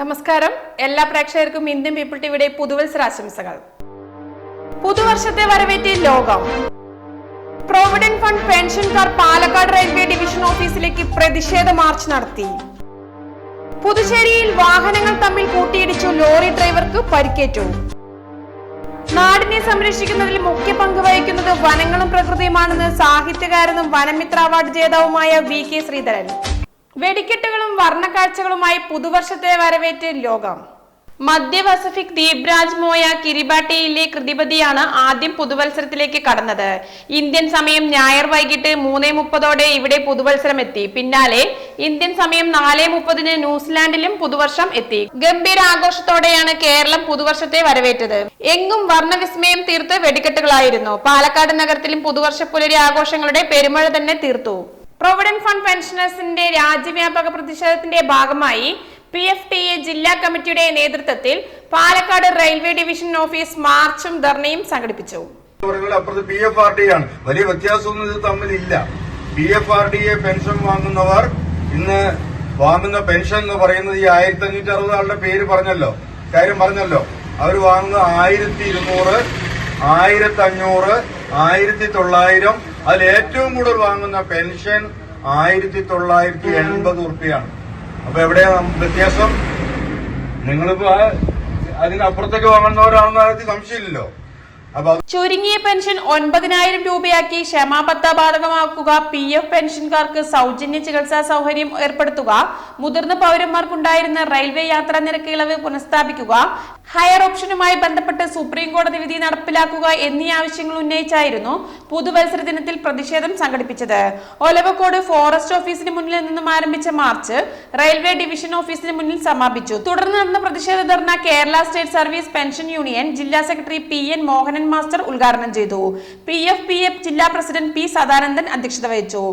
നമസ്കാരം. എല്ലാ പ്രേക്ഷകർക്കും ഇന്ത്യൻ പീപ്പിൾ ടിവിയുടെ പുതുവത്സരാശംസകൾ പുതുവർഷത്തെ വരവേറ്റി ലോകം. പ്രൊവിഡന്റ് ഫണ്ട് പെൻഷൻകാർ പാലക്കാട് റെയിൽവേ ഡിവിഷൻ ഓഫീസിലേക്ക് പ്രതിഷേധ മാർച്ച് നടത്തി. പുതുശ്ശേരിയിൽ വാഹനങ്ങൾ തമ്മിൽ കൂട്ടിയിടിച്ചു ലോറി ഡ്രൈവർക്ക് പരിക്കേറ്റു. നാടിനെ സംരക്ഷിക്കുന്നതിൽ മുഖ്യ പങ്ക് വഹിക്കുന്നത് വനങ്ങളും പ്രകൃതിയുമാണെന്ന് സാഹിത്യകാരനും വനമിത്ര അവാർഡ് ജേതാവുമായ വി കെ ശ്രീധരൻ. വെടിക്കെട്ടുകളും വർണക്കാഴ്ചകളുമായി പുതുവർഷത്തെ വരവേറ്റ് ലോകം. മധ്യ പസഫിക് ദ്വീപ്രാജ് മോയ കിരിബാട്ടിയിലെ കൃതിപതിയാണ് ആദ്യം പുതുവത്സരത്തിലേക്ക് കടന്നത്. ഇന്ത്യൻ സമയം ഞായർ വൈകിട്ട് മൂന്നേ മുപ്പതോടെ ഇവിടെ പുതുവത്സരം എത്തി. പിന്നാലെ ഇന്ത്യൻ സമയം നാല് മുപ്പതിന് ന്യൂസിലാൻഡിലും പുതുവർഷം എത്തി. ഗംഭീര ആഘോഷത്തോടെയാണ് കേരളം പുതുവർഷത്തെ വരവേറ്റത്. എങ്ങും വർണവിസ്മയം തീർത്ത് വെടിക്കെട്ടുകളായിരുന്നു. പാലക്കാട് നഗരത്തിലും പുതുവർഷ പുലരി ആഘോഷങ്ങളുടെ പെരുമഴ തന്നെ തീർത്തു. പ്രൊവിഡന്റ് ഫണ്ട് പെൻഷനേഴ്സിന്റെ രാജ്യവ്യാപക പ്രതിഷേധത്തിന്റെ ഭാഗമായി പി എഫ് ടി എ ജില്ലാ കമ്മിറ്റിയുടെ നേതൃത്വത്തിൽ പാലക്കാട് റെയിൽവേ ഡിവിഷൻ ഓഫീസ് മാർച്ചും ധർണയും സംഘടിപ്പിച്ചു. അപ്പുറത്ത് പി എഫ് ആർ ഡി ആണ്. വലിയ വ്യത്യാസമൊന്നും ഇത് തമ്മിലില്ല. P F R D A pension വാങ്ങുന്നവർ ഇന്ന് വാങ്ങുന്ന പെൻഷൻ എന്ന് പറയുന്നത് ഈ ആയിരത്തി അഞ്ഞൂറ്റി അറുപത് ആളുടെ പേര് പറഞ്ഞല്ലോ. കാര്യം പറഞ്ഞല്ലോ. അവർ വാങ്ങുന്ന ആയിരത്തി ഇരുന്നൂറ് ആയിരത്തി അഞ്ഞൂറ് ആയിരത്തി തൊള്ളായിരം അതിൽ ഏറ്റവും കൂടുതൽ വാങ്ങുന്ന പെൻഷൻ ആയിരത്തി തൊള്ളായിരത്തി എൺപത് ഉറുപ്പിയാണ്. അപ്പൊ എവിടെയാ വ്യത്യാസം? നിങ്ങളിപ്പോ അതിനപ്പുറത്തേക്ക് വാങ്ങുന്നവരാണെന്ന് കാര്യത്തിൽ സംശയമില്ലല്ലോ. ചുരുങ്ങിയ പെൻഷൻ ഒൻപതിനായിരം രൂപയാക്കി ക്ഷമാപത്ത ബാധകമാക്കുക പി എഫ് പെൻഷൻകാർക്ക് സൗജന്യ ചികിത്സാ സൗകര്യം ഏർപ്പെടുത്തുക മുതിർന്ന പൗരന്മാർക്കുണ്ടായിരുന്ന റെയിൽവേ യാത്രാ നിരക്ക് ഇളവ് പുനഃസ്ഥാപിക്കുക ഹയർ ഓപ്ഷനുമായി ബന്ധപ്പെട്ട് സുപ്രീം കോടതി വിധി നടപ്പിലാക്കുക എന്നീ ആവശ്യങ്ങൾ ഉന്നയിച്ചായിരുന്നു പുതുവത്സര ദിനത്തിൽ പ്രതിഷേധം സംഘടിപ്പിച്ചത്. ഒലവക്കോട് ഫോറസ്റ്റ് ഓഫീസിന് മുന്നിൽ നിന്നും ആരംഭിച്ച മാർച്ച് റെയിൽവേ ഡിവിഷൻ ഓഫീസിന് മുന്നിൽ സമാപിച്ചു. തുടർന്ന് നടന്ന പ്രതിഷേധ ധർണ Kerala state service pension union ജില്ലാ secretary P N Mohanan master ഉദ്ഘാടനം ചെയ്തു. പി എഫ് പി എഫ് ജില്ലാ പ്രസിഡന്റ് പി സദാനന്ദൻ അധ്യക്ഷത വഹിച്ചു.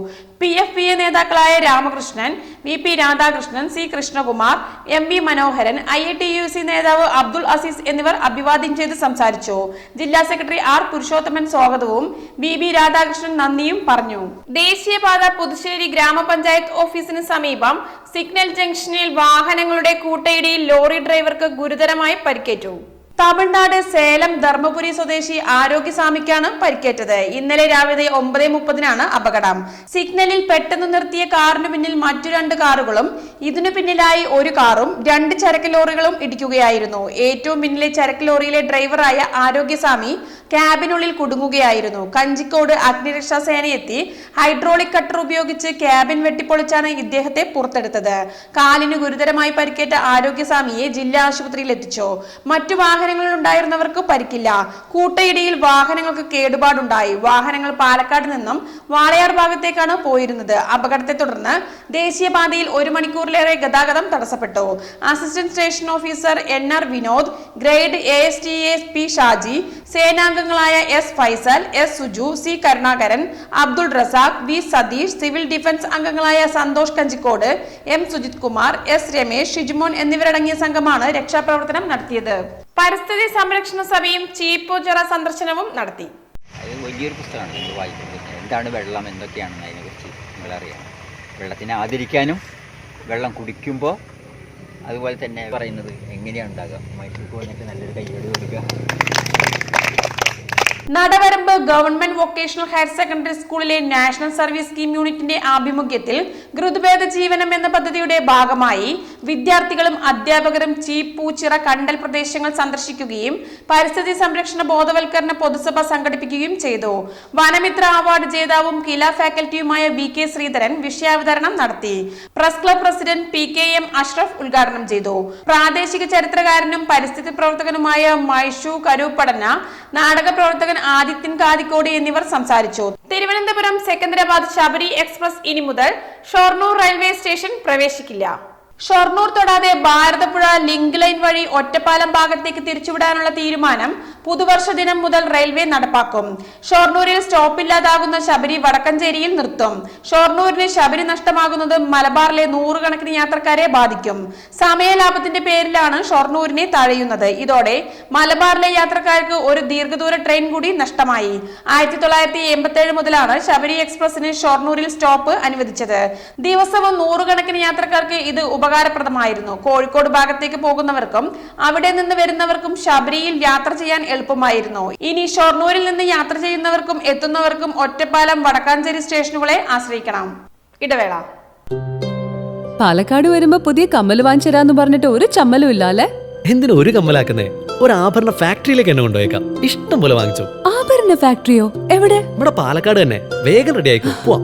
പി എഫ് പി എ നേതാക്കളായ Ramakrishnan V P Radhakrishnan C Krishnakumar M V Manoharan I T U C നേതാവ് അബ്ദുൾ അസീസ് എന്നിവർ അഭിവാദ്യം ചെയ്ത് സംസാരിച്ചു. ജില്ലാ സെക്രട്ടറി ആർ പുരുഷോത്തമൻ സ്വാഗതവും. ബി ബി രാധാകൃഷ്ണൻ നന്ദിയും പറഞ്ഞു. ദേശീയപാത പുതുശ്ശേരി ഗ്രാമപഞ്ചായത്ത് ഓഫീസിന് സമീപം സിഗ്നൽ ജംഗ്ഷനിൽ വാഹനങ്ങളുടെ കൂട്ടയിടിയിൽ ലോറി ഡ്രൈവർക്ക് ഗുരുതരമായി പരിക്കേറ്റു. തമിഴ്നാട് സേലം ധർമ്മപുരി സ്വദേശി ആരോഗ്യസ്വാമിക്കാണ് പരിക്കേറ്റത്. ഇന്നലെ രാവിലെ ഒമ്പത് മുപ്പതിനാണ് അപകടം. സിഗ്നലിൽ പെട്ടെന്ന് നിർത്തിയ കാറിന് പിന്നിൽ മറ്റു രണ്ട് കാറുകളും ഇതിനു പിന്നിലായി ഒരു കാറും രണ്ട് ചരക്ക് ലോറികളും ഇടിക്കുകയായിരുന്നു. ഏറ്റവും പിന്നിലെ ചരക്ക് ലോറിയിലെ ഡ്രൈവറായ ആരോഗ്യസ്വാമി ക്യാബിനുള്ളിൽ കുടുങ്ങുകയായിരുന്നു. കഞ്ചിക്കോട് അഗ്നിരക്ഷാ സേന എത്തി ഹൈഡ്രോളിക് കട്ടർ ഉപയോഗിച്ച് ക്യാബിൻ വെട്ടിപ്പൊളിച്ചാണ് ഇദ്ദേഹത്തെ പുറത്തെടുത്തത്. കാലിന് ഗുരുതരമായി പരിക്കേറ്റ ആരോഗ്യസ്വാമിയെ ജില്ലാ ആശുപത്രിയിൽ എത്തിച്ചു. മറ്റു വാഹനങ്ങളിൽ ഉണ്ടായിരുന്നവർക്ക് പരിക്കില്ല. കൂട്ടയിടിയിൽ വാഹനങ്ങൾക്ക് കേടുപാടുണ്ടായി. വാഹനങ്ങൾ പാലക്കാട് നിന്നും വാളയാർ ഭാഗത്തേക്കാണ് പോയിരുന്നത്. അപകടത്തെ തുടർന്ന് ദേശീയപാതയിൽ ഒരു മണിക്കൂറിലേറെ ഗതാഗതം തടസ്സപ്പെട്ടു. Assistant station officer N R Vinod grade A S T S P Shaji സേനാംഗങ്ങളായ S Faisal S Suju C Karunakaran Abdul Razak V Satheesh civil defence അംഗങ്ങളായ സന്തോഷ് കഞ്ചിക്കോട് എം സുജിത് കുമാർ എസ് രമേശ് ഷിജുമോൻ എന്നിവരടങ്ങിയ സംഘമാണ് രക്ഷാപ്രവർത്തനം നടത്തിയത്. പരിസ്ഥിതി സംരക്ഷണ സഭയും ചീപ്പോചിറ സന്ദർശനവും നടത്തി. വലിയൊരു പുസ്തകമാണ് എന്താണ് വെള്ളം? എന്തൊക്കെയാണെന്ന് അതിനെക്കുറിച്ച് നിങ്ങളറിയാം വെള്ളത്തിനെ ആദരിക്കാനും വെള്ളം കുടിക്കുമ്പോൾ അതുപോലെ തന്നെ പറയുന്നത് എങ്ങനെയാണ് ഉണ്ടാകുക മൈസൂർക്ക് വന്നിട്ട് നല്ലൊരു കയ്യോട് കൊടുക്കുക. Nadavaramba government vocational higher secondary സ്കൂളിലെ നാഷണൽ സർവീസ് സ്കീം യൂണിറ്റിന്റെ ആഭിമുഖ്യത്തിൽ ഋതുഭേദ ജീവനം എന്ന പദ്ധതിയുടെ ഭാഗമായി വിദ്യാർത്ഥികളും അധ്യാപകരും ചീപ്പൂച്ചിറ കണ്ടൽ പ്രദേശങ്ങൾ സന്ദർശിക്കുകയും പരിസ്ഥിതി സംരക്ഷണ ബോധവൽക്കരണ പൊതുസഭ സംഘടിപ്പിക്കുകയും ചെയ്തു. വനമിത്ര അവാർഡ് ജേതാവും കില ഫാക്കൽറ്റിയുമായ വി കെ ശ്രീധരൻ വിഷയാവതരണം നടത്തി. Press club president P K M Ashraf ഉദ്ഘാടനം ചെയ്തു. പ്രാദേശിക ചരിത്രകാരനും പരിസ്ഥിതി പ്രവർത്തകനുമായ മൈഷു കരൂപ്പടന നാടക പ്രവർത്തകൻ ആദിത്യൻ കാതിക്കോട് എന്നിവർ സംസാരിച്ചു. തിരുവനന്തപുരം സെക്കന്ദരാബാദ് ശബരി എക്സ്പ്രസ് ഇനി മുതൽ ഷൊർണൂർ റെയിൽവേ സ്റ്റേഷൻ പ്രവേശിക്കില്ല. ഷൊർണൂർ തൊടാതെ ഭാരതപ്പുഴ ലിങ്ക് ലൈൻ വഴി ഒറ്റപ്പാലം ഭാഗത്തേക്ക് തിരിച്ചുവിടാനുള്ള തീരുമാനം പുതുവർഷ ദിനം മുതൽ റെയിൽവേ നടപ്പാക്കും. ഷൊർണൂരിൽ സ്റ്റോപ്പില്ലാതാകുന്ന ശബരി വടക്കഞ്ചേരിയിൽ നിർത്തും. ഷൊർണൂരിന് ശബരി നഷ്ടമാകുന്നത് മലബാറിലെ നൂറുകണക്കിന് യാത്രക്കാരെ ബാധിക്കും. സമയലാഭത്തിന്റെ പേരിലാണ് ഷോർണൂരിനെ തഴയുന്നത്. ഇതോടെ മലബാറിലെ യാത്രക്കാർക്ക് ഒരു ദീർഘദൂര ട്രെയിൻ കൂടി നഷ്ടമായി. ആയിരത്തി തൊള്ളായിരത്തി എൺപത്തി മുതലാണ് ശബരി എക്സ്പ്രസിന് ഷൊർണൂരിൽ സ്റ്റോപ്പ് അനുവദിച്ചത്. ദിവസവും നൂറുകണക്കിന് യാത്രക്കാർക്ക് ഇത് ഉപകാരപ്രദമായിരുന്നു. കോഴിക്കോട് ഭാഗത്തേക്ക് പോകുന്നവർക്കും അവിടെ നിന്ന് വരുന്നവർക്കും ശബരിയിൽ യാത്ര ചെയ്യാൻ എളുപ്പമായിരുന്നു. ഇനി ഷൊർണൂരിൽ നിന്ന് യാത്ര ചെയ്യുന്നവർക്കും എത്തുന്നവർക്കും ഒറ്റപ്പാലം വടക്കാഞ്ചേരി സ്റ്റേഷനുകളെ ആശ്രയിക്കണം. ഇടവേള. പാലക്കാട് വരുമ്പോ പുതിയ കമ്മൽ വാങ്ങിച്ചരാന്ന് പറഞ്ഞിട്ട് ഒരു ചമ്മലും ഇല്ല അല്ലെ എന്തിനു ഒരു കമ്മലാക്കുന്നേ? ഒരു ആഭരണ ഫാക്ടറിയിലേക്ക് എന്നെ കൊണ്ടുപോയേക്കാം. ഇഷ്ടം പോലെ വാങ്ങിച്ചു. ആഭരണ ഫാക്ടറിയോ? എവിടെ? ഇവിടെ പാലക്കാട് തന്നെ. വേഗം റെഡി ആയിക്കോ. പോവാം.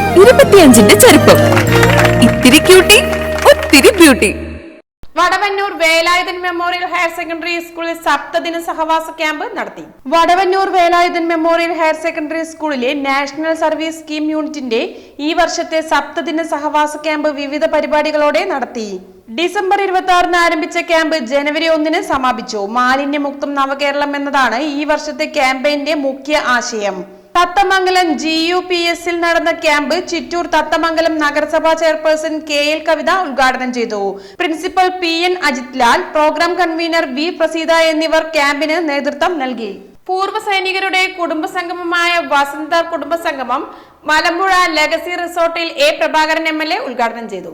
ഇരുപത്തിയഞ്ചിന്റെ ചെറുപ്പം ഇത്തിരി ക്യൂട്ടി ഒത്തിരി beauty Vadavannur Velayudhan memorial higher secondary സ്കൂളിൽ സപ്തദിന സഹവാസ ക്യാമ്പ് നടത്തി. Vadavannur Velayudhan memorial higher secondary സ്കൂളിലെ നാഷണൽ സർവീസ് സ്കീം യൂണിറ്റിന്റെ ഈ വർഷത്തെ സപ്തദിന സഹവാസ ക്യാമ്പ് വിവിധ പരിപാടികളോടെ നടത്തി. ഡിസംബർ ഇരുപത്തി ആറിന് ആരംഭിച്ച ക്യാമ്പ് ജനുവരി ഒന്നിന് സമാപിച്ചു. മാലിന്യമുക്തം നവകേരളം എന്നതാണ് ഈ വർഷത്തെ ക്യാമ്പയിന്റെ മുഖ്യ ആശയം. തത്തമംഗലം ജി യു പി എസിൽ നടന്ന ക്യാമ്പ് ചിറ്റൂർ തത്തമംഗലം നഗരസഭാ ചെയർപേഴ്സൺ കെ എൽ കവിത ഉദ്ഘാടനം ചെയ്തു. Principal P N Ajith Lal programme convener V Praseetha എന്നിവർ ക്യാമ്പിന് നേതൃത്വം നൽകി. പൂർവ സൈനികരുടെ കുടുംബസംഗമമായ വസന്ത കുടുംബസംഗമം മലമ്പുഴ ലെഗസി റിസോർട്ടിൽ A Prabhakaran M L A ഉദ്ഘാടനം ചെയ്തു.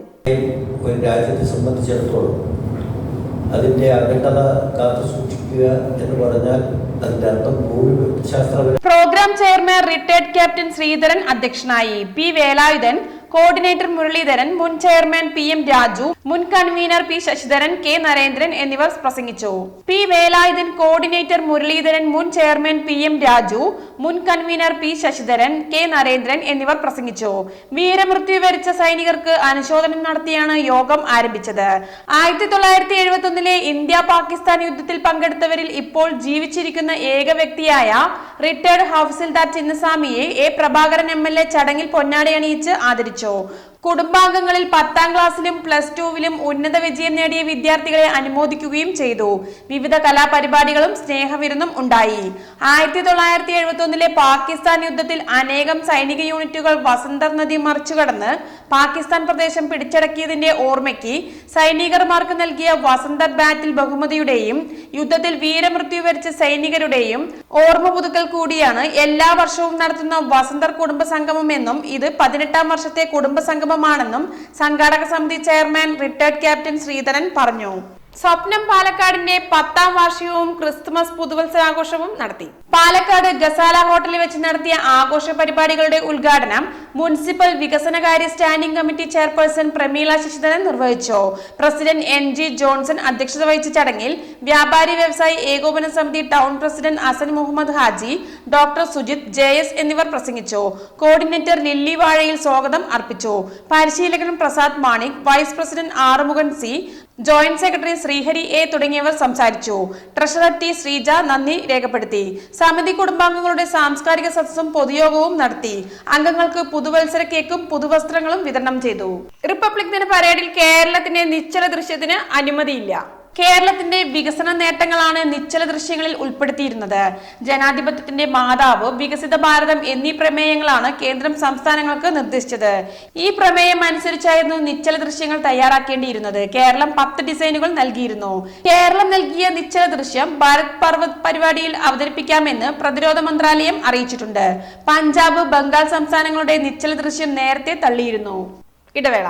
ഒരു രാജ്യത്തെ സംബന്ധിച്ചിടത്തോളം അതിന്റെ അഖണ്ഡത കാത്തു സൂക്ഷിക്കുക എന്ന് പറഞ്ഞാൽ അതിന്റെ അർത്ഥം programme chairman retired captain Sreedharan അധ്യക്ഷനായി. പി വേലായുധൻ കോർഡിനേറ്റർ മുരളീധരൻ മുൻ ചെയർമാൻ പി എം രാജു മുൻ convener P Sasidharan K Narendran എന്നിവർ പ്രസംഗിച്ചു. പി വേലായുധൻ കോർഡിനേറ്റർ മുരളീധരൻ മുൻ ചെയർമാൻ പി എം രാജു മുൻ convener P Sasidharan K Narendran എന്നിവർ പ്രസംഗിച്ചു. വീരമൃത്യു വരിച്ച സൈനികർക്ക് അനുശോചനം നടത്തിയാണ് യോഗം ആരംഭിച്ചത്. ആയിരത്തി തൊള്ളായിരത്തി എഴുപത്തി ഒന്നിലെ ഇന്ത്യ പാകിസ്ഥാൻ യുദ്ധത്തിൽ പങ്കെടുത്തവരിൽ ഇപ്പോൾ ജീവിച്ചിരിക്കുന്ന ഏക വ്യക്തിയായ റിട്ടയർഡ് ഹൗസിൽദാർ ചിന്നസ്വാമിയെ A Prabhakaran M L A ചടങ്ങിൽ പൊന്നാടി അണിയിച്ച് ആദരിച്ചു കുടുംബാംഗങ്ങളിൽ പത്താം ക്ലാസ്സിലും പ്ലസ് ടുവിലും ഉന്നത വിജയം നേടിയ വിദ്യാർത്ഥികളെ അനുമോദിക്കുകയും ചെയ്തു. വിവിധ കലാപരിപാടികളും സ്നേഹവിരുന്നും ഉണ്ടായി. ആയിരത്തി തൊള്ളായിരത്തി എഴുപത്തി ഒന്നിലെ പാകിസ്ഥാൻ യുദ്ധത്തിൽ അനേകം സൈനിക യൂണിറ്റുകൾ വസന്തർ നദി മറിച്ചുകടന്ന് പാകിസ്ഥാൻ പ്രദേശം പിടിച്ചടക്കിയതിന്റെ ഓർമ്മയ്ക്ക് സൈനികർമാർക്ക് നൽകിയ വസന്തർ ബാറ്റിൽ ബഹുമതിയുടെയും യുദ്ധത്തിൽ വീരമൃത്യു വരിച്ച സൈനികരുടെയും ഓർമ്മ പുതുക്കൽ കൂടിയാണ് എല്ലാ വർഷവും നടത്തുന്ന വസന്തർ കുടുംബ സംഗമം എന്നും ഇത് പതിനെട്ടാം വർഷത്തെ കുടുംബ സംഗമമാണെന്നും സംഘാടക സമിതി ചെയർമാൻ റിട്ടയർഡ് ക്യാപ്റ്റൻ ശ്രീധരൻ പറഞ്ഞു. സ്വപ്നം പാലക്കാടിന്റെ പത്താം വാർഷികവും ക്രിസ്തുമസ് പുതുവത്സരാഘോഷവും നടത്തി. പാലക്കാട് ഗസാല ഹോട്ടലിൽ വെച്ച് നടത്തിയ ആഘോഷ പരിപാടികളുടെ ഉദ്ഘാടനം മുനിസിപ്പൽ വികസനകാര്യ standing committee chairperson Pramila Sasidharan നിർവഹിച്ചു. പ്രസിഡന്റ് എൻ ജി ജോൺസൺ അധ്യക്ഷത വഹിച്ച ചടങ്ങിൽ വ്യാപാരി വ്യവസായി ഏകോപന സമിതി town president Asan Muhammad Haji doctor Sujith J S എന്നിവർ പ്രസംഗിച്ചു. കോർഡിനേറ്റർ ലില്ലി വാഴയിൽ സ്വാഗതം അർപ്പിച്ചു. പരിശീലകൻ Prasad Manik vice president Arumukhan C joint secretary Sreehari A തുടങ്ങിയവർ സംസാരിച്ചു. ട്രഷറർ ടി ശ്രീജ നന്ദി രേഖപ്പെടുത്തി. സമിതി കുടുംബാംഗങ്ങളുടെ സാംസ്കാരിക സദസ്സും പൊതുയോഗവും നടത്തി. അംഗങ്ങൾക്ക് പുതുവത്സര കേക്കും പുതുവസ്ത്രങ്ങളും വിതരണം ചെയ്തു. റിപ്പബ്ലിക് ദിന പരേഡിൽ കേരളത്തിന്റെ നിശ്ചല ദൃശ്യത്തിന് അനുമതിയില്ല. കേരളത്തിന്റെ വികസന നേട്ടങ്ങളാണ് നിശ്ചല ദൃശ്യങ്ങളിൽ ഉൾപ്പെടുത്തിയിരുന്നത്. ജനാധിപത്യത്തിന്റെ മാതാവ് വികസിത ഭാരതം എന്നീ പ്രമേയങ്ങളാണ് കേന്ദ്രം സംസ്ഥാനങ്ങൾക്ക് നിർദ്ദേശിച്ചത്. ഈ പ്രമേയം അനുസരിച്ചായിരുന്നു നിശ്ചല ദൃശ്യങ്ങൾ തയ്യാറാക്കേണ്ടിയിരുന്നത്. കേരളം പത്ത് ഡിസൈനുകൾ നൽകിയിരുന്നു. കേരളം നൽകിയ നിശ്ചല ദൃശ്യം ഭാരത് പർവത് പരിപാടിയിൽ അവതരിപ്പിക്കാമെന്ന് പ്രതിരോധ മന്ത്രാലയം അറിയിച്ചിട്ടുണ്ട്. പഞ്ചാബ് ബംഗാൾ സംസ്ഥാനങ്ങളുടെ നിശ്ചല ദൃശ്യം നേരത്തെ തള്ളിയിരുന്നു. ഇടവേള.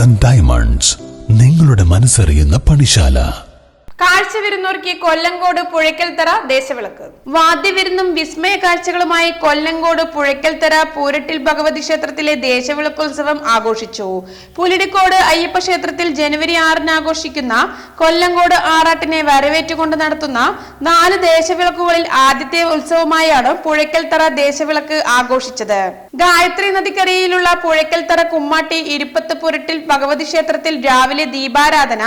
ആൻഡ് ഡയമണ്ട്സ് നിങ്ങളുടെ മനസ്സറിയുന്ന പണിശാല. വിരുന്നൊരുക്കി കൊല്ലങ്കോട് പുഴയ്ക്കൽത്തറ ദേശവിളക്ക്. വാദ്യവിരുന്നും വിസ്മയ കാഴ്ചകളുമായി കൊല്ലങ്കോട് പുഴയ്ക്കൽത്തറ പൂരട്ടിൽ ഭഗവതി ക്ഷേത്രത്തിലെ ദേശവിളക്കോത്സവം ആഘോഷിച്ചു. പുലിടിക്കോട് അയ്യപ്പ ക്ഷേത്രത്തിൽ ജനുവരി ആറിന് ആഘോഷിക്കുന്ന കൊല്ലങ്കോട് ആറാട്ടിനെ വരവേറ്റുകൊണ്ട് നടത്തുന്ന നാല് ദേശവിളക്കുകളിൽ ആദ്യത്തെ ഉത്സവമായാണ് പുഴയ്ക്കൽത്തറ ദേശവിളക്ക് ആഘോഷിച്ചത്. ഗായത്രി നദിക്കരയിലുള്ള പുഴയ്ക്കൽത്തറ കുമ്മാട്ടി ഇരുപ്പത്ത് പുരട്ടിൽ ഭഗവതി ക്ഷേത്രത്തിൽ രാവിലെ ദീപാരാധന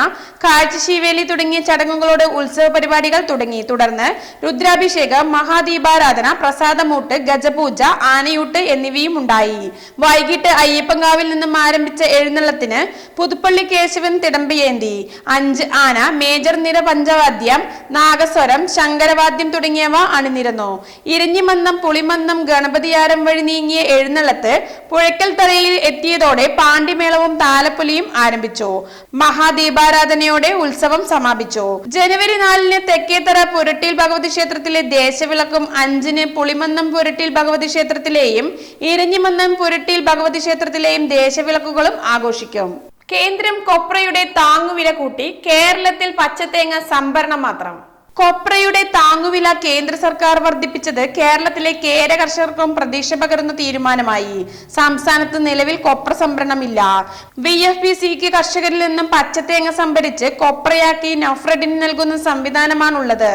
കാഴ്ചശീവേലി തുടങ്ങിയ ചടങ്ങുകളോട് ഉത്സവ പരിപാടികൾ തുടങ്ങി. തുടർന്ന് രുദ്രാഭിഷേകം മഹാദീപാരാധന പ്രസാദമൂട്ട് ഗജപൂജ ആനയൂട്ട് എന്നിവയും ഉണ്ടായി. വൈകിട്ട് അയ്യപ്പങ്കാവിൽ നിന്നും ആരംഭിച്ച എഴുന്നള്ളത്തിന് പുതുപ്പള്ളി കേശവൻ തിടമ്പിയേന്തി. അഞ്ച് ആന മേജർ നിര പഞ്ചവാദ്യം നാഗസ്വരം ശങ്കരവാദ്യം തുടങ്ങിയവ അണിനിരന്നു. ഇരിഞ്ഞിമന്നം പുളിമന്നം ഗണപതിയാരം വഴി നീങ്ങിയ എഴുന്നള്ളത്ത് പുഴയ്ക്കൽ തറയിൽ എത്തിയതോടെ പാണ്ടിമേളവും താലപ്പൊലിയും ആരംഭിച്ചു. മഹാദീപാരാധനയോടെ ഉത്സവം സമാപിച്ചു. ജനുവരി നാലിന് തെക്കേത്തറ പുരട്ടിൽ ഭഗവതി ക്ഷേത്രത്തിലെ ദേശവിളക്കും അഞ്ചിന് പുളിമന്നം പുരട്ടിൽ ഭഗവതി ക്ഷേത്രത്തിലെയും ഇരഞ്ഞിമന്നം പുരട്ടിൽ ഭഗവതി ക്ഷേത്രത്തിലെയും ദേശവിളക്കുകളും ആഘോഷിക്കും. കേന്ദ്രം കൊപ്രയുടെ താങ്ങുവില കൂട്ടി കേരളത്തിൽ പച്ചത്തേങ്ങ സംഭരണം മാത്രം. കൊപ്രയുടെ താങ്ങുവില കേന്ദ്ര സർക്കാർ വർദ്ധിപ്പിച്ചത് കേരളത്തിലെ കേര കർഷകർക്കും പ്രതീക്ഷ പകരുന്ന തീരുമാനമായി. സംസ്ഥാനത്ത് നിലവിൽ കൊപ്ര സംഭരണമില്ല. വി എഫ് പി സിക്ക് കർഷകരിൽ നിന്നും പച്ചത്തേങ്ങ സംഭരിച്ച് കൊപ്രയാക്കി നഫ്രഡിന് നൽകുന്ന സംവിധാനമാണുള്ളത്.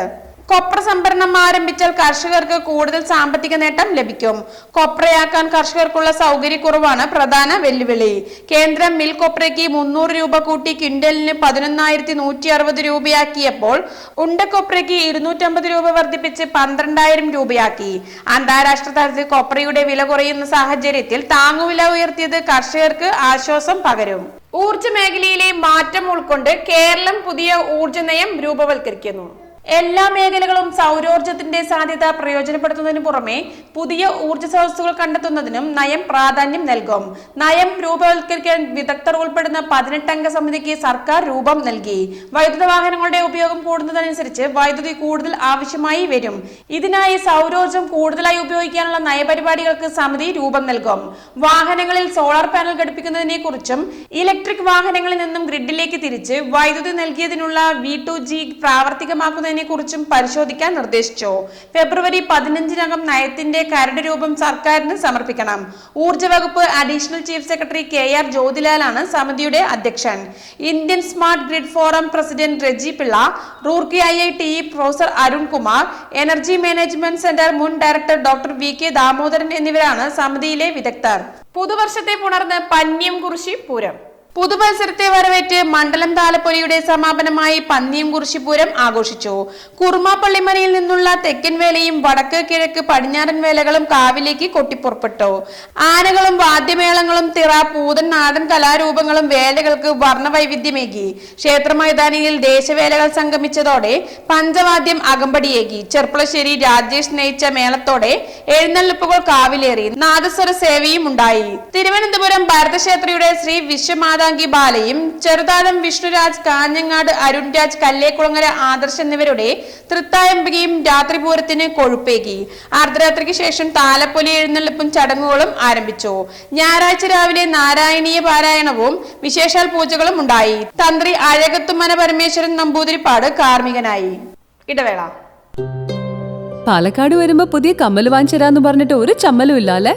കൊപ്ര സംഭരണം ആരംഭിച്ചാൽ കർഷകർക്ക് കൂടുതൽ സാമ്പത്തിക നേട്ടം ലഭിക്കും. കൊപ്രയാക്കാൻ കർഷകർക്കുള്ള സൗകര്യക്കുറവാണ് പ്രധാന വെല്ലുവിളി. കേന്ദ്രം മിൽ കൊപ്രയ്ക്ക് മുന്നൂറ് രൂപ കൂട്ടി ക്വിന്റലിന് പതിനൊന്നായിരത്തി നൂറ്റി അറുപത് രൂപയാക്കിയപ്പോൾ ഉണ്ടക്കൊപ്രയ്ക്ക് ഇരുന്നൂറ്റമ്പത് രൂപ വർദ്ധിപ്പിച്ച് പന്ത്രണ്ടായിരം രൂപയാക്കി. അന്താരാഷ്ട്ര തലത്തിൽ കൊപ്രയുടെ വില കുറയുന്ന സാഹചര്യത്തിൽ താങ്ങുവില ഉയർത്തിയത് കർഷകർക്ക് ആശ്വാസം പകരും. ഊർജ മേഖലയിലെ മാറ്റം ഉൾക്കൊണ്ട് കേരളം പുതിയ ഊർജ നയം രൂപവൽക്കരിക്കുന്നു. എല്ലാ മേഖലകളും സൗരോർജത്തിന്റെ സാധ്യത പ്രയോജനപ്പെടുത്തുന്നതിനു പുറമെ പുതിയ ഊർജ സ്രോതസ്സുകൾ കണ്ടെത്തുന്നതിനും നയം പ്രാധാന്യം നൽകും. നയം രൂപവൽക്കരിക്കാൻ വിദഗ്ധർ ഉൾപ്പെടുന്ന പതിനെട്ടംഗ സമിതിക്ക് സർക്കാർ രൂപം നൽകി. വൈദ്യുത വാഹനങ്ങളുടെ ഉപയോഗം കൂടുന്നതനുസരിച്ച് വൈദ്യുതി കൂടുതൽ ആവശ്യമായി വരും. ഇതിനായി സൗരോർജം കൂടുതലായി ഉപയോഗിക്കാനുള്ള നയപരിപാടികൾക്ക് സമിതി രൂപം നൽകും. വാഹനങ്ങളിൽ സോളാർ പാനൽ ഘടിപ്പിക്കുന്നതിനെ കുറിച്ചും ഇലക്ട്രിക് വാഹനങ്ങളിൽ നിന്നും ഗ്രിഡിലേക്ക് തിരിച്ച് വൈദ്യുതി നൽകിയതിനുള്ള വി ടു ജി പ്രാവർത്തികമാക്കുന്നതിനെ കുറിച്ചും പരിശോധിക്കാൻ നിർദ്ദേശിച്ചു. ഫെബ്രുവരി പതിനഞ്ചിനകം നയത്തിന്റെ കരട് രൂപം സർക്കാരിന് സമർപ്പിക്കണം. ഊർജ വകുപ്പ് additional chief secretary K R ജ്യോതിലാലാണ് സമിതിയുടെ അധ്യക്ഷൻ. Indian smart grid forum president Reji Pillai Roorkee I I T professor Arunkumar energy management centre മുൻ director doctor V K Damodaran എന്നിവരാണ് സമിതിയിലെ വിദഗ്ധർ. പുതുവർഷത്തെ പുണർന്ന് പന്യം കുറിശി പൂരം. പുതുമത്സരത്തെ വരവേറ്റ് മണ്ഡലം താലപ്പൊലിയുടെ സമാപനമായി പന്നിയും കുറിശിപൂരം ആഘോഷിച്ചു. കുറുമാപ്പള്ളിമനയിൽ നിന്നുള്ള തെക്കൻ വേലയും വടക്ക് കിഴക്ക് പടിഞ്ഞാറൻ വേലകളും കാവിലേക്ക് കൊട്ടിപ്പുറപ്പെട്ടു. ആനകളും വാദ്യമേളങ്ങളും തിറ പൂതൻ നാടൻ കലാരൂപങ്ങളും വേലകൾക്ക് വർണവൈവിധ്യമേകി. ക്ഷേത്ര മൈതാനിയിൽ ദേശവേലകൾ സംഗമിച്ചതോടെ പഞ്ചവാദ്യം അകമ്പടിയേകി. ചെർപ്പളശ്ശേരി രാജേഷ് നയിച്ച മേളത്തോടെ എഴുന്നള്ളിപ്പുകൾ കാവിലേറി. നാദസ്വര സേവയും ഉണ്ടായി. തിരുവനന്തപുരം ഭാരതക്ഷേത്രയുടെ ശ്രീ വിശ്വമാതാംഗി ബാലയും ചെറുതാഴം വിഷ്ണുരാജ് കാഞ്ഞങ്ങാട് അരുൺരാജ് കല്ലേക്കുളങ്ങര ആദർശ് എന്നിവരുടെ തൃത്തായംബികയും രാത്രിപൂരത്തിന് കൊഴുപ്പേകി. അർദ്ധരാത്രിക്ക് ശേഷം താലപ്പൊലി എഴുന്നള്ളിപ്പും ചടങ്ങുകളും ആരംഭിച്ചു. ഞായറാഴ്ച രാവിലെ നാരായണീയ പാരായണവും വിശേഷാൽ പൂജകളും ഉണ്ടായി. തന്ത്രി അഴകത്തുമന പരമേശ്വരൻ നമ്പൂതിരിപ്പാട് കാർമ്മികനായി. ഇടവേള. പാലക്കാട് വരുമ്പോ പുതിയ കമ്മൽ വാങ്ങിച്ചരാന്ന് പറഞ്ഞിട്ട് ഒരു ചമ്മലും ഇല്ല അല്ലെ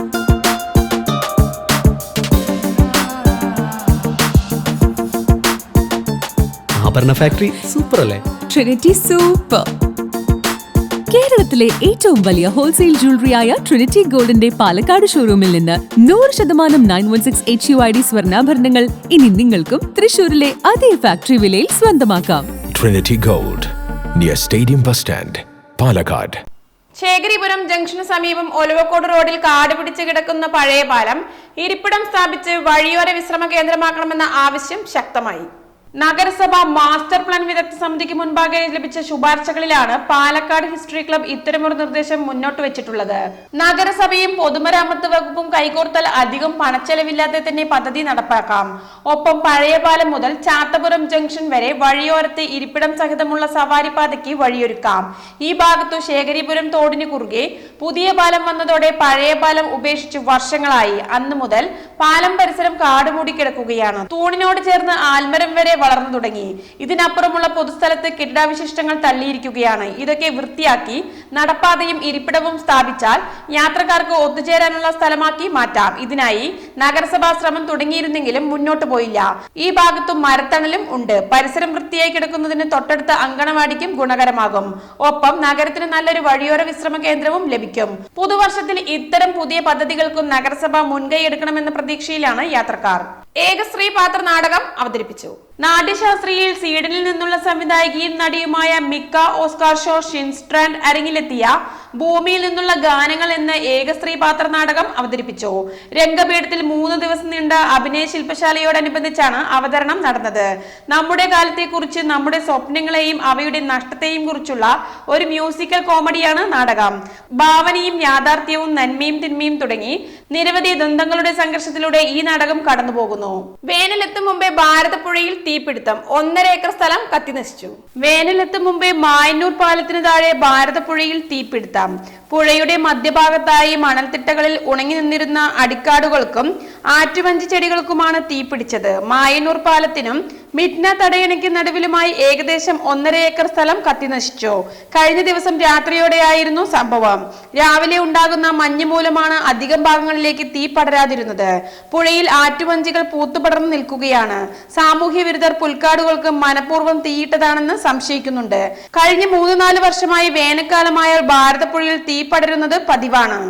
ആഭരണ ഫാക്ടറി സൂപ്പർ അല്ലേ? ട്രിനിറ്റി സൂപ്പർ കേരളത്തിലെ ഏറ്റവും വലിയ ഹോൾസെയിൽ ജ്വല്ലറിയായ ട്രിനിറ്റി ഗോൾഡിന്റെ പാലക്കാട് ഷോറൂമിൽ നിന്ന് നൂറ് ശതമാനം nine one six H U I D സ്വർണാഭരണങ്ങൾ ഇനി നിങ്ങൾക്കും തൃശൂരിലെ അതേ ഫാക്ടറി വിലയിൽ സ്വന്തമാക്കാം. Trinity gold near stadium bus stand Palakkad Sekharipuram junction സമീപം ഒലവക്കോട് റോഡിൽ കാട് പിടിച്ച് കിടക്കുന്ന പഴയ പാലം ഇരിപ്പിടം സ്ഥാപിച്ച് വഴിയോര വിശ്രമ കേന്ദ്രമാക്കണമെന്ന ആവശ്യം ശക്തമായി. നഗരസഭ മാസ്റ്റർ പ്ലാൻ വിദഗ്ധ സമിതിക്ക് മുൻപാകെ ലഭിച്ച ശുപാർശകളിലാണ് പാലക്കാട് ഹിസ്റ്ററി ക്ലബ് ഇത്തരമൊരു നിർദ്ദേശം മുന്നോട്ട് വെച്ചിട്ടുള്ളത്. നഗരസഭയും പൊതുമരാമത്ത് വകുപ്പും കൈകോർത്താൽ അധികം പണച്ചെലവില്ലാതെ തന്നെ പദ്ധതി നടപ്പാക്കാം. ഒപ്പം പഴയ പാലം മുതൽ ചാത്തപുരം ജംഗ്ഷൻ വരെ വഴിയോരത്തെ ഇരിപ്പിടം സഹിതമുള്ള സവാരി പാതയ്ക്ക് വഴിയൊരുക്കാം. ഈ ഭാഗത്തു ശേഖരിപുരം തോടിന് കുറുകെ പുതിയ പാലം വന്നതോടെ പഴയ പാലം ഉപേക്ഷിച്ച് വർഷങ്ങളായി. അന്നു മുതൽ പാലം പരിസരം കാടുമൂടി കിടക്കുകയാണ്. തൂണിനോട് ചേർന്ന് ആൽമരം വരെ വളർന്നു തുടങ്ങി. ഇതിനപ്പുറമുള്ള പൊതുസ്ഥലത്ത് കെട്ടിടാവിശിഷ്ടങ്ങൾ തള്ളിയിരിക്കുകയാണ്. ഇതൊക്കെ വൃത്തിയാക്കി നടപ്പാതയും ഇരിപ്പിടവും സ്ഥാപിച്ചാൽ യാത്രക്കാർക്ക് ഒത്തുചേരാനുള്ള സ്ഥലമാക്കി മാറ്റാം. ഇതിനായി നഗരസഭാ ശ്രമം തുടങ്ങിയിരുന്നെങ്കിലും മുന്നോട്ട് പോയില്ല. ഈ ഭാഗത്തും മരത്തണലും ഉണ്ട്. പരിസരം വൃത്തിയായി കിടക്കുന്നതിന് തൊട്ടടുത്ത അങ്കണവാടിക്കും ഗുണകരമാകും. ഒപ്പം നഗരത്തിന് നല്ലൊരു വഴിയോര വിശ്രമ കേന്ദ്രവും ലഭിക്കും. പുതുവർഷത്തിൽ ഇത്തരം പുതിയ പദ്ധതികൾക്കും നഗരസഭ മുൻകൈ എടുക്കണമെന്ന പ്രതീക്ഷയിലാണ് യാത്രക്കാർ. ഏകശ്രീ പാത്ര നാടകം അവതരിപ്പിച്ചു. നാട്യശാസ്ത്രിയിൽ സ്വീഡനിൽ നിന്നുള്ള സംവിധായകയും നടിയുമായ മിക്ക ഓസ്കാർ ഷോ ഷിൻസ്ട്രാൻഡ് അരങ്ങിലെത്തിയ ഭൂമിയിൽ നിന്നുള്ള ഗാനങ്ങൾ എന്ന ഏകസ്ത്രീ പാത്ര നാടകം അവതരിപ്പിച്ചു. രംഗപീഠത്തിൽ മൂന്ന് ദിവസം നീണ്ട അഭിനയ ശില്പശാലയോടനുബന്ധിച്ചാണ് അവതരണം നടന്നത്. നമ്മുടെ കാലത്തെക്കുറിച്ച് നമ്മുടെ സ്വപ്നങ്ങളെയും അവയുടെ നഷ്ടത്തെയും കുറിച്ചുള്ള ഒരു മ്യൂസിക്കൽ കോമഡിയാണ് നാടകം. ഭാവനയും യാഥാർത്ഥ്യവും നന്മയും തിന്മയും തുടങ്ങി നിരവധി ദ്വന്ദ്ങ്ങളുടെ സംഘർഷത്തിലൂടെ ഈ നാടകം കടന്നുപോകുന്നു. വേനലെത്തും മുമ്പേ ഭാരതപ്പുഴയിൽ തീപിടുത്തം. ഒന്നര ഏക്കർ സ്ഥലം കത്തിനശിച്ചു വേനലെത്തും മുമ്പേ മായന്നൂർ പാലത്തിന് താഴെ ഭാരതപ്പുഴയിൽ തീപിടുത്തം. പുഴയുടെ മധ്യഭാഗത്തായി മണൽത്തിട്ടകളിൽ ഉണങ്ങി നിന്നിരുന്ന അടിക്കാടുകൾക്കും ആറ്റുവഞ്ചി ചെടികൾക്കുമാണ് തീപിടിച്ചത്. മായന്നൂർ പാലത്തിനും മിഡ്ന തടയണയ്ക്ക് നടുവിലുമായി ഏകദേശം ഒന്നര ഏക്കർ സ്ഥലം കത്തിനശിച്ചു. കഴിഞ്ഞ ദിവസം രാത്രിയോടെയായിരുന്നു സംഭവം. രാവിലെ ഉണ്ടാകുന്ന മഞ്ഞ് മൂലമാണ് അധികം ഭാഗങ്ങളിലേക്ക് തീ പടരാതിരുന്നത്. പുഴയിൽ ആറ്റുവഞ്ചികൾ പൂത്തുപടർന്നു നിൽക്കുകയാണ്. സാമൂഹ്യ വിരുദ്ധർ പുൽക്കാടുകൾക്ക് മനഃപൂർവം തീയിട്ടതാണെന്ന് സംശയിക്കുന്നുണ്ട്. കഴിഞ്ഞ മൂന്ന് നാല് വർഷമായി വേനൽക്കാലമായാൽ ഭാരതപ്പുഴയിൽ തീ പടരുന്നത് പതിവാണ്.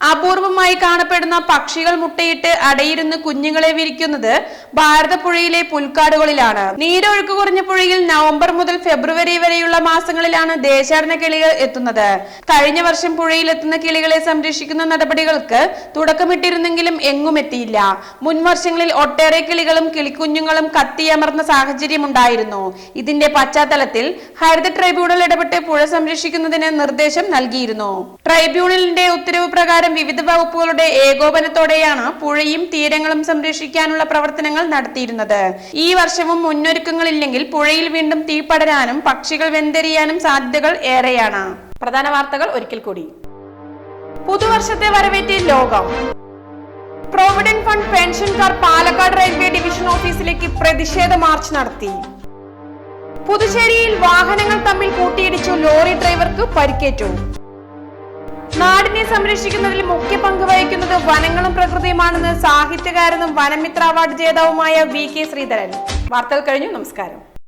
അപൂർവമായി കാണപ്പെടുന്ന പക്ഷികൾ മുട്ടയിട്ട് അടയിരുന്ന് കുഞ്ഞുങ്ങളെ വിരിക്കുന്നത് ഭാരതപ്പുഴയിലെ പുൽക്കാടുകളിലാണ്. നീരൊഴുക്ക് കുറഞ്ഞ പുഴയിൽ നവംബർ മുതൽ ഫെബ്രുവരി വരെയുള്ള മാസങ്ങളിലാണ് ദേശാടന കിളികൾ എത്തുന്നത്. കഴിഞ്ഞ വർഷം പുഴയിൽ എത്തുന്ന കിളികളെ സംരക്ഷിക്കുന്ന നടപടികൾക്ക് തുടക്കമിട്ടിരുന്നെങ്കിലും എങ്ങും എത്തിയില്ല. മുൻ വർഷങ്ങളിൽ ഒട്ടേറെ കിളികളും കിളിക്കുഞ്ഞുങ്ങളും കത്തിയമർന്ന സാഹചര്യം ഉണ്ടായിരുന്നു ഇതിന്റെ പശ്ചാത്തലത്തിൽ ഹരിത ട്രൈബ്യൂണൽ ഇടപെട്ട് പുഴ സംരക്ഷിക്കുന്നതിന് നിർദ്ദേശം നൽകിയിരുന്നു. ട്രൈബ്യൂണലിന്റെ ഉത്തരവ് പ്രകാരം വിവിധ വകുപ്പുകളുടെ ഏകോപനത്തോടെയാണ് പുഴയും തീരങ്ങളും സംരക്ഷിക്കാനുള്ള പ്രവർത്തനങ്ങൾ നടത്തിയിരുന്നത്. ഈ വർഷവും മുന്നൊരുക്കങ്ങളില്ലെങ്കിൽ പുഴയിൽ വീണ്ടും തീ പടരാനും പക്ഷികൾ വെന്തെറിയാനും സാധ്യതകൾ ഏറെയാണ്. പ്രധാന വാർത്തകൾ ഒരിക്കൽ കൂടി. പുതുവർഷത്തെ വരവേറ്റ് ലോകം. പ്രോവിഡന്റ് ഫണ്ട് പെൻഷൻകാർ പാലക്കാട് റെയിൽവേ ഡിവിഷൻ ഓഫീസിലേക്ക് പ്രതിഷേധ മാർച്ച് നടത്തി. പുതുശ്ശേരിയിൽ വാഹനങ്ങൾ തമ്മിൽ കൂട്ടിയിടിച്ചു ലോറി ഡ്രൈവർക്ക് പരിക്കേറ്റു. നാടിനെ സംരക്ഷിക്കുന്നതിൽ മുഖ്യ പങ്ക് വഹിക്കുന്നത് വനങ്ങളും പ്രകൃതിയുമാണെന്ന് സാഹിത്യകാരനും വനമിത്ര അവാർഡ് ജേതാവുമായ വി കെ ശ്രീധരൻ. വാർത്തകൾ കഴിഞ്ഞു. നമസ്കാരം.